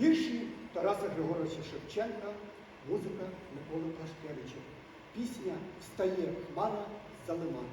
Вірші Тараса Григоровича Шевченка, музика Миколи Пашкевича. Пісня Встає хмара за лиманом.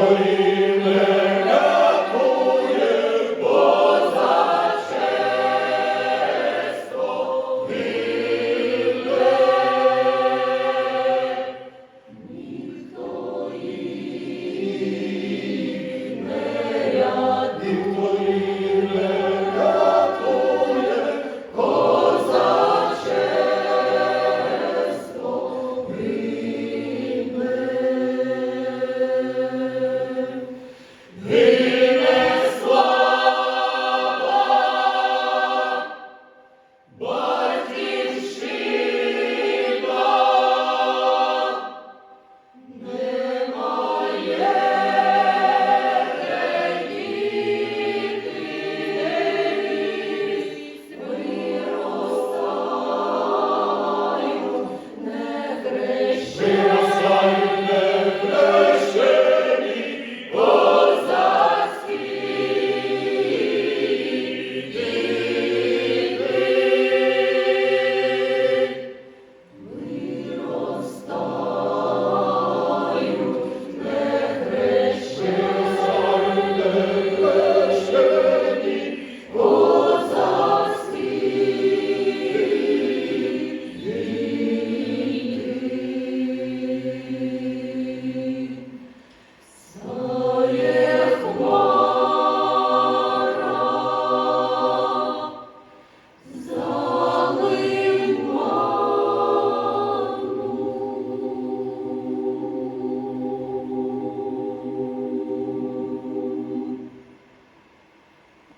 holy.